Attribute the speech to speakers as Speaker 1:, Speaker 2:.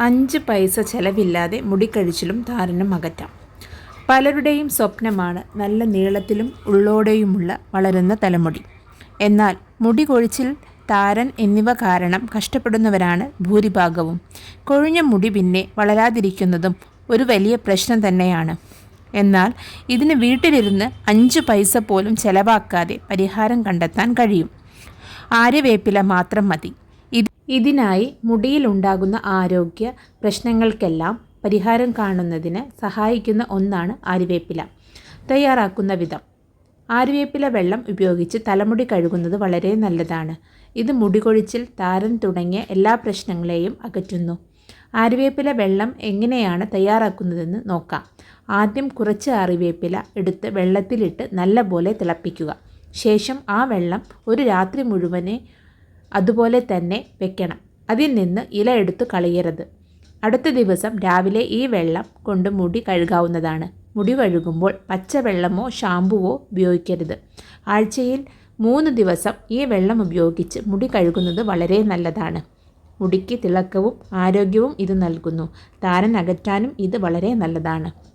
Speaker 1: അഞ്ച് പൈസ ചെലവില്ലാതെ മുടിക്കഴിച്ചിലും താരനും അകറ്റാം. പലരുടെയും സ്വപ്നമാണ് നല്ല നീളത്തിലും ഉള്ളോടെയുമുള്ള വളരുന്ന തലമുടി. എന്നാൽ മുടി കൊഴിച്ചിൽ താരൻ എന്നിവ കാരണം കഷ്ടപ്പെടുന്നവരാണ് ഭൂരിഭാഗവും. കൊഴിഞ്ഞ മുടി പിന്നെ വളരാതിരിക്കുന്നതും ഒരു വലിയ പ്രശ്നം തന്നെയാണ്. എന്നാൽ ഇതിന് വീട്ടിലിരുന്ന് അഞ്ച് പൈസ പോലും ചെലവാക്കാതെ പരിഹാരം കണ്ടെത്താൻ കഴിയും. ആര്യവേപ്പില മാത്രം മതി. ഇതിനായി മുടിയിലുണ്ടാകുന്ന ആരോഗ്യ പ്രശ്നങ്ങൾക്കെല്ലാം പരിഹാരം കാണുന്നതിന് സഹായിക്കുന്ന ഒന്നാണ് ആര്യവേപ്പില. തയ്യാറാക്കുന്ന വിധം. ആര്യവേപ്പില വെള്ളം ഉപയോഗിച്ച് തലമുടി കഴുകുന്നത് വളരെ നല്ലതാണ്. ഇത് മുടികൊഴിച്ചിൽ താരൻ തുടങ്ങിയ എല്ലാ പ്രശ്നങ്ങളെയും അകറ്റുന്നു. ആര്യവേപ്പില വെള്ളം എങ്ങനെയാണ് തയ്യാറാക്കുന്നതെന്ന് നോക്കാം. ആദ്യം കുറച്ച് ആര്യവേപ്പില എടുത്ത് വെള്ളത്തിലിട്ട് നല്ലപോലെ തിളപ്പിക്കുക. ശേഷം ആ വെള്ളം ഒരു രാത്രി മുഴുവനെ അതുപോലെ തന്നെ വെക്കണം. അതിൽ നിന്ന് ഇല എടുത്തു കളയരുത്. അടുത്ത ദിവസം രാവിലെ ഈ വെള്ളം കൊണ്ട് മുടി കഴുകാവുന്നതാണ്. മുടി കഴുകുമ്പോൾ പച്ചവെള്ളമോ ഷാമ്പുവോ ഉപയോഗിക്കരുത്. ആഴ്ചയിൽ മൂന്ന് ദിവസം ഈ വെള്ളം ഉപയോഗിച്ച് മുടി കഴുകുന്നത് വളരെ നല്ലതാണ്. മുടിക്ക് തിളക്കവും ആരോഗ്യവും ഇത് നൽകുന്നു. താരൻ അകറ്റാനും ഇത് വളരെ നല്ലതാണ്.